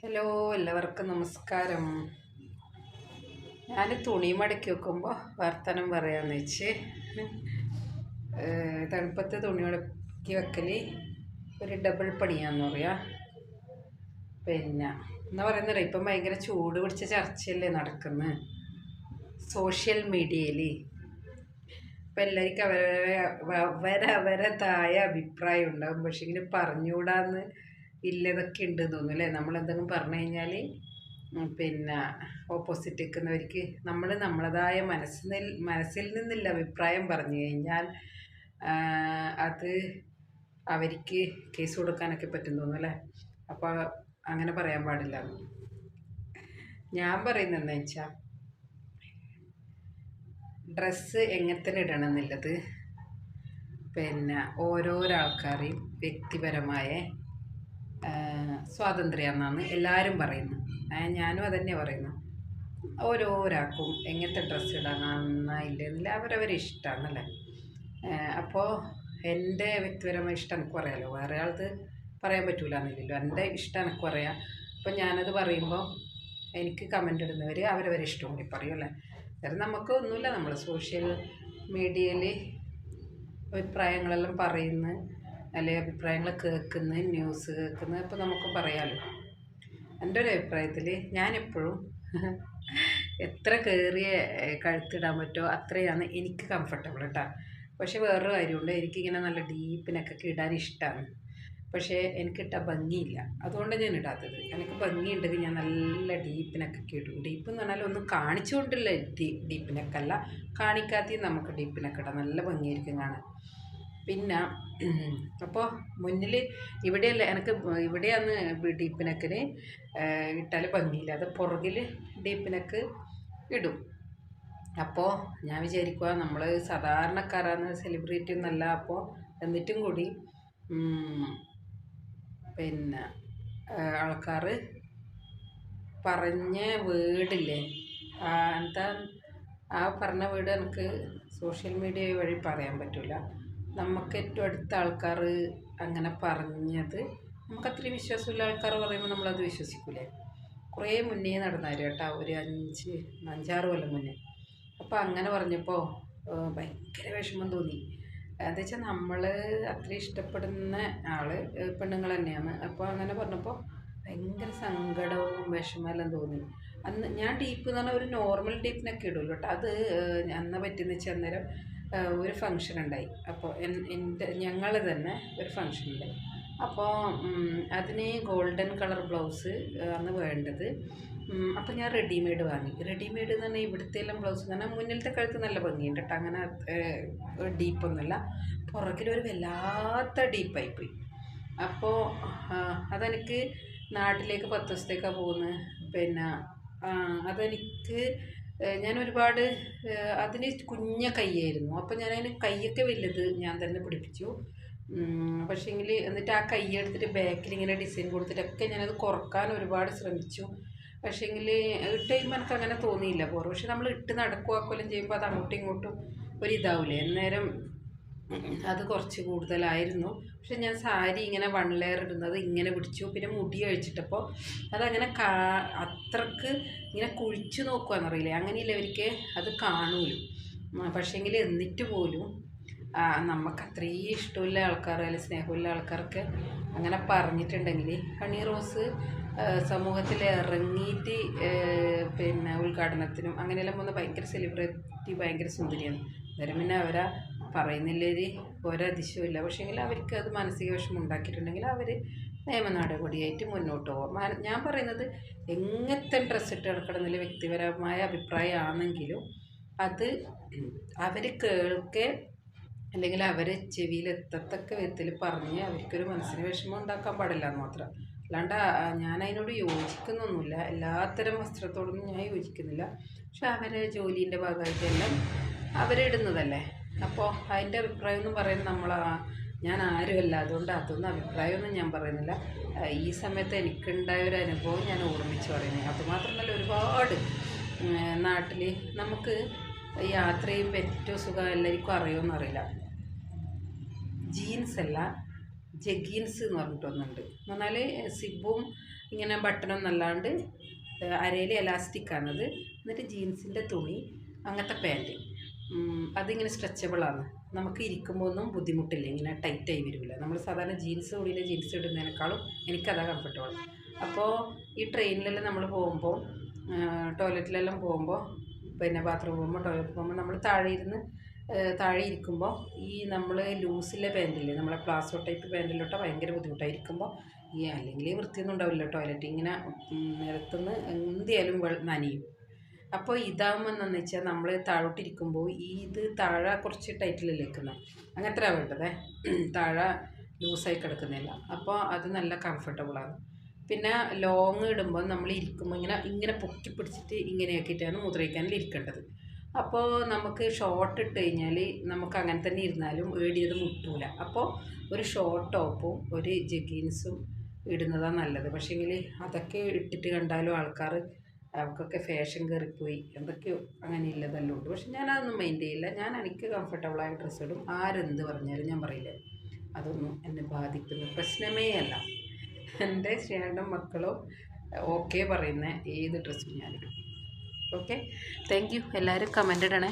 Hello എല്ലാവർക്കും നമസ്കാരം. ഞാൻ തുണി മടക്കി വെക്കുമ്പോൾ വർത്തനം പറയാന്ന് വെച്ച് തണുപ്പത്ത് തുണി മടക്കി വെക്കൽ ഒരു ഡബിൾ പണിയാന്ന് പറയാം. പിന്നെ എന്താ പറയുന്നത് ഇപ്പം ഭയങ്കര ചൂട് പിടിച്ച ചർച്ചയല്ലേ നടക്കുന്നത് സോഷ്യൽ മീഡിയയിൽ ഇപ്പം എല്ലാവർക്കും അവരവരെ അവരവരതായ അഭിപ്രായം ഉണ്ടാകും പക്ഷെ ഇങ്ങനെ പറഞ്ഞുകൂടാന്ന് ഇല്ലതൊക്കെ ഉണ്ട് തോന്നുന്നു അല്ലേ? നമ്മൾ എന്തെങ്കിലും പറഞ്ഞു കഴിഞ്ഞാൽ പിന്നെ ഓപ്പോസിറ്റ് നിൽക്കുന്നവർക്ക് നമ്മൾ നമ്മളതായ മനസ്സിൽ മനസ്സിൽ നിന്നില്ല അഭിപ്രായം പറഞ്ഞു കഴിഞ്ഞാൽ അത് അവർക്ക് കേസ് കൊടുക്കാനൊക്കെ പറ്റും തോന്നുന്നു അല്ലേ? അപ്പോൾ അങ്ങനെ പറയാൻ പാടില്ല. ഞാൻ പറയുന്നത് എന്താ വെച്ചാൽ ഡ്രസ്സ് എങ്ങനെ ഇടണം എന്നുള്ളത് പിന്നെ ഓരോരോ ആൾക്കാരെയും വ്യക്തിപരമായ സ്വാതന്ത്ര്യമെന്നാണ് എല്ലാവരും പറയുന്നത്. ഞാനും അതന്നെ പറയുന്നു. ഓരോരാൾക്കും എങ്ങനത്തെ ഡ്രസ്സ് ഇടാനായില്ലെന്നില്ല അവരവരെ ഇഷ്ടമാണല്ലേ അപ്പോൾ എന്റെ വ്യക്തിപരമായ ഇഷ്ടം എനിക്ക് പറയാമല്ലോ വേറെ ആൾക്ക് പറയാൻ പറ്റൂല എന്നില്ലല്ലോ എന്റെ ഇഷ്ടം എനിക്ക് പറയാം. അപ്പം ഞാനത് പറയുമ്പോൾ എനിക്ക് കമന്റ് ഇടുന്നവർ അവരവരെ ഇഷ്ടം കൂടി പറയുമല്ലേ കാരണം നമുക്ക് ഒന്നുമില്ല. നമ്മൾ സോഷ്യൽ മീഡിയയിൽ അഭിപ്രായങ്ങളെല്ലാം പറയുന്നു അല്ലെങ്കിൽ അഭിപ്രായങ്ങൾ കേൾക്കുന്നത് ന്യൂസ് കേൾക്കുന്നത് അപ്പോൾ നമുക്ക് പറയാമല്ലോ എന്റെ ഒരു അഭിപ്രായത്തിൽ ഞാനെപ്പോഴും എത്ര കയറിയ കഴുത്തിടാൻ പറ്റുമോ അത്രയാണ് എനിക്ക് കംഫർട്ടബിൾ കേട്ടോ പക്ഷേ വേറൊരു കാര്യമുണ്ട് എനിക്കിങ്ങനെ നല്ല ഡീപ്പിനൊക്കെ ഇടാൻ ഇഷ്ടമാണ് പക്ഷേ എനിക്കിട്ട ഭംഗിയില്ല. അതുകൊണ്ടാണ് ഞാൻ ഇടാത്തത്. എനിക്ക് ഭംഗിയുണ്ടെങ്കിൽ ഞാൻ നല്ല ഡീപ്പിനൊക്കെ ഇടും. ഡീപ്പ് എന്ന് പറഞ്ഞാൽ ഒന്നും കാണിച്ചുകൊണ്ടില്ല ഡീപ്പിനൊക്കെ അല്ല കാണിക്കാതെയും നമുക്ക് ഡീപ്പിനൊക്കെ ഇടാം നല്ല ഭംഗിയായിരിക്കും കാണാൻ. പിന്നെ അപ്പോൾ മുന്നിൽ ഇവിടെയല്ല എനിക്ക് ഇവിടെയാണ് ഡീപ്പിനക്കിന് ഇട്ടാൽ ഭംഗിയില്ല. അത് പുറകിൽ ഡീപ്പിനക്ക് ഇടും. അപ്പോൾ ഞാൻ വിചാരിക്കുക നമ്മൾ സാധാരണക്കാരാണ് സെലിബ്രിറ്റി എന്നല്ല അപ്പോൾ എന്നിട്ടും കൂടി പിന്നെ ആൾക്കാർ പറഞ്ഞ വീടില്ലേ എന്താ ആ പറഞ്ഞ വീട് എനിക്ക് സോഷ്യൽ മീഡിയ വഴി പറയാൻ പറ്റില്ല നമുക്ക് ഏറ്റവും അടുത്ത ആൾക്കാർ അങ്ങനെ പറഞ്ഞത് നമുക്ക് അത്രയും വിശ്വാസമുള്ള ആൾക്കാർ പറയുമ്പോൾ നമ്മളത് വിശ്വസിക്കൂലേ? കുറേ മുന്നേ നടന്നായിരുന്നു കേട്ടോ ഒരു അഞ്ച് അഞ്ചാറ് കൊല്ലം മുന്നേ. അപ്പോൾ അങ്ങനെ പറഞ്ഞപ്പോൾ ഭയങ്കര വിഷമം തോന്നി. എന്താ വെച്ചാൽ നമ്മൾ അത്ര ഇഷ്ടപ്പെടുന്ന ആൾ പെണ്ണുങ്ങൾ തന്നെയാണ്. അപ്പോൾ അങ്ങനെ പറഞ്ഞപ്പോൾ ഭയങ്കര സങ്കടവും വിഷമമെല്ലാം തോന്നി. അന്ന് ഞാൻ ഡീപ്പ് എന്ന് പറഞ്ഞാൽ ഒരു നോർമൽ ഡീപ്പിനൊക്കെ ഇടുമല്ലോ കേട്ടോ. അത് അന്ന് പറ്റുന്ന വെച്ചാൽ അന്നേരം ഒരു ഫങ്ഷൻ ഉണ്ടായി അപ്പോൾ എന്റെ ഞങ്ങൾ തന്നെ ഒരു ഫങ്ഷൻ ഉണ്ടായി അപ്പോൾ അതിന് ഗോൾഡൻ കളർ ബ്ലൗസ് ആണ് വേണ്ടത്. അപ്പോൾ ഞാൻ റെഡിമെയ്ഡ് വാങ്ങി. റെഡിമെയ്ഡ് എന്ന് പറഞ്ഞാൽ ഇവിടുത്തെ എല്ലാം ബ്ലൗസ് എന്ന് പറഞ്ഞാൽ മുന്നിലത്തെ കഴുത്ത് നല്ല ഭംഗിയുണ്ട് കേട്ടോ. അങ്ങനെ ഡീപ്പൊന്നുമല്ല പുറകിലൊരു വല്ലാത്ത ഡീപ്പായി പോയി അപ്പോൾ അതെനിക്ക് നാട്ടിലേക്ക് പത്ത് ദിവസത്തേക്കാണ് പോകുന്നത്. പിന്നെ അതെനിക്ക് ഞാൻ ഒരുപാട് അതിന് കുഞ്ഞ കൈയായിരുന്നു. അപ്പോൾ ഞാൻ അതിന് കൈയൊക്കെ വലുത് ഞാൻ തന്നെ പിടിപ്പിച്ചു. പക്ഷേങ്കിൽ എന്നിട്ട് ആ കൈ എടുത്തിട്ട് ബാക്കിൽ ഇങ്ങനെ ഡിസൈൻ കൊടുത്തിട്ടൊക്കെ ഞാനത് കുറയ്ക്കാൻ ഒരുപാട് ശ്രമിച്ചു. പക്ഷേങ്കിൽ ഇട്ട് കഴിയുമ്പോൾ എനിക്ക് അങ്ങനെ തോന്നിയില്ല. പോറ പക്ഷെ നമ്മൾ ഇട്ട് നടക്കുവാക്കലും ചെയ്യുമ്പോൾ അത് അങ്ങോട്ടും ഇങ്ങോട്ടും ഒരിതാവില്ലേ അന്നേരം അത് കുറച്ച് കൂടുതലായിരുന്നു. പക്ഷെ ഞാൻ സാരി ഇങ്ങനെ വൺ ലെയർ ഇടുന്നത് ഇങ്ങനെ പിടിച്ചു. പിന്നെ മുടി അഴിച്ചിട്ടപ്പോൾ അതങ്ങനെ കാ അത്രയ്ക്ക് ഇങ്ങനെ കുഴിച്ചു നോക്കുകയെന്നറിയില്ലേ അങ്ങനെയില്ല അവർക്ക് അത് കാണൂലും. പക്ഷേങ്കിൽ എന്നിട്ട് പോലും നമുക്ക് അത്രയും ഇഷ്ടമില്ല ആൾക്കാർ അല്ലെങ്കിൽ സ്നേഹമുള്ള ആൾക്കാർക്ക് അങ്ങനെ പറഞ്ഞിട്ടുണ്ടെങ്കിൽ ഹണി റോസ് സമൂഹത്തിൽ ഇറങ്ങിയിട്ട് പിന്നെ ഉദ്ഘാടനത്തിനും അങ്ങനെയെല്ലാം പോകുന്ന ഭയങ്കര സെലിബ്രിറ്റി ഭയങ്കര സുന്ദരിയാണ്. അന്നേരം പിന്നെ അവരാ പറയുന്നില്ലൊരു ഒരതിശയമില്ല പക്ഷേങ്കിൽ അവർക്ക് അത് മാനസിക വിഷമം ഉണ്ടാക്കിയിട്ടുണ്ടെങ്കിൽ അവർ നിയമ നടപടിയായിട്ട് മുന്നോട്ട് പോകും ഞാൻ പറയുന്നത് എങ്ങനത്തെ ഡ്രസ്സ് ഇട്ട് നടക്കണമെന്നില്ല. വ്യക്തിപരമായ അഭിപ്രായമാണെങ്കിലും അത് അവർ കേൾക്കെ അല്ലെങ്കിൽ അവരെ ചെവിയിൽ എത്തത്തക്ക വിധത്തിൽ പറഞ്ഞ് അവർക്കൊരു മനസ്സിന് വിഷമം ഉണ്ടാക്കാൻ പാടില്ല എന്ന് മാത്രം. അല്ലാണ്ട് ഞാൻ അതിനോട് യോജിക്കുന്നൊന്നുമില്ല. എല്ലാത്തരം വസ്ത്രത്തോടൊന്നും ഞാൻ യോജിക്കുന്നില്ല. പക്ഷെ അവരെ ജോലീന്റെ ഭാഗമായിട്ടെല്ലാം അവരിടുന്നതല്ലേ? അപ്പോൾ അതിന്റെ അഭിപ്രായം എന്ന് പറയുന്നത് നമ്മൾ ഞാൻ ആരുമല്ല. അതുകൊണ്ട് അതൊന്നും അഭിപ്രായമൊന്നും ഞാൻ പറയുന്നില്ല. ഈ സമയത്ത് എനിക്കുണ്ടായ ഒരു അനുഭവം ഞാൻ ഓർമ്മിച്ച് പറയുന്നത് അതുമാത്രമല്ല ഒരുപാട് നാട്ടിൽ നമുക്ക് യാത്ര ചെയ്യുമ്പോൾ ഏറ്റവും സുഖം എല്ലാവർക്കും അറിയുമെന്ന് അറിയില്ല. ജീൻസ് അല്ല ജഗീൻസ് എന്ന് പറഞ്ഞിട്ടൊന്നുണ്ട് എന്ന് പറഞ്ഞാൽ സിബും ഇങ്ങനെ ബട്ടണൊന്നും അല്ലാണ്ട് അരയിൽ എലാസ്റ്റിക്കാണത് എന്നിട്ട് ജീൻസിന്റെ തുണി അങ്ങനത്തെ പാന്റ് അതിങ്ങനെ സ്ട്രെച്ചബിളാണ് നമുക്ക് ഇരിക്കുമ്പോൾ ഒന്നും ബുദ്ധിമുട്ടില്ല ഇങ്ങനെ ടൈറ്റായി വരില്ല. നമ്മൾ സാധാരണ ജീൻസ് ഉള്ളിൽ ജീൻസ് ഇടുന്നതിനേക്കാളും എനിക്കതാ കംഫർട്ടബിൾ അപ്പോൾ ഈ ട്രെയിനിലെല്ലാം നമ്മൾ പോകുമ്പോൾ ടോയ്ലറ്റിലെല്ലാം പോകുമ്പോൾ പിന്നെ ബാത്റൂം പോകുമ്പോൾ ടോയ്ലറ്റ് പോകുമ്പോൾ നമ്മൾ താഴെ ഇരുന്ന് താഴെ ഇരിക്കുമ്പോൾ ഈ നമ്മൾ ലൂസിലെ പാന്റില്ലേ നമ്മളെ പ്ലാസോ ടൈപ്പ് പാന്റിലോട്ട് ഭയങ്കര ബുദ്ധിമുട്ടായിരിക്കുമ്പോൾ ഈ അല്ലെങ്കിൽ വൃത്തിയൊന്നും ഉണ്ടാവില്ല ടോയ്ലറ്റ് ഇങ്ങനെ നിരത്തുനിന്ന് എന്തിയാലും നനയും. അപ്പോൾ ഇതാകുമ്പോൾ എന്താണെന്ന് വെച്ചാൽ നമ്മൾ താഴോട്ടിരിക്കുമ്പോൾ ഈ ഇത് താഴെ കുറച്ച് ടൈറ്റിൽ നിൽക്കുന്നത് അങ്ങനത്തെ വേണ്ടതേ. താഴെ ലൂസായി കിടക്കുന്നില്ല. അപ്പോൾ അത് നല്ല കംഫർട്ടബിളാണ് പിന്നെ ലോങ് ഇടുമ്പോൾ നമ്മൾ ഇരിക്കുമ്പോൾ ഇങ്ങനെ ഇങ്ങനെ പൊക്കി പിടിച്ചിട്ട് ഇങ്ങനെയാക്കിയിട്ടാണ് മുദ്രയ്ക്കാനിൽ ഇരിക്കേണ്ടത്. അപ്പോൾ നമുക്ക് ഷോർട്ട് ഇട്ട് കഴിഞ്ഞാൽ നമുക്ക് അങ്ങനെ തന്നെ ഇരുന്നാലും ഏടിയത് മുട്ടൂല. അപ്പോൾ ഒരു ഷോർട്ട് ടോപ്പും ഒരു ജഗീൻസും ഇടുന്നതാണ് നല്ലത്. പക്ഷേങ്കിൽ അതൊക്കെ ഇട്ടിട്ട് കണ്ടാലും ആൾക്കാർ അവർക്കൊക്കെ ഫാഷൻ കയറിപ്പോയി. എന്തൊക്കെയോ അങ്ങനെ ഉണ്ട് പക്ഷെ ഞാനതൊന്നും മൈൻഡ് ചെയ്യില്ല. ഞാൻ എനിക്ക് കംഫർട്ടബിളായ ഡ്രസ്സ് ഇടും. ആരെന്ത് പറഞ്ഞാലും ഞാൻ പറയില്ല. അതൊന്നും എന്നെ ബാധിക്കുന്ന പ്രശ്നമേ അല്ല. എന്റെ ചേട്ടൻ മക്കളും ഓക്കെ പറയുന്ന ഏത് ഡ്രസ്സും ഞാനിടും ഓക്കെ താങ്ക് യു എല്ലാവരും കമന്റ് ഇടണേ.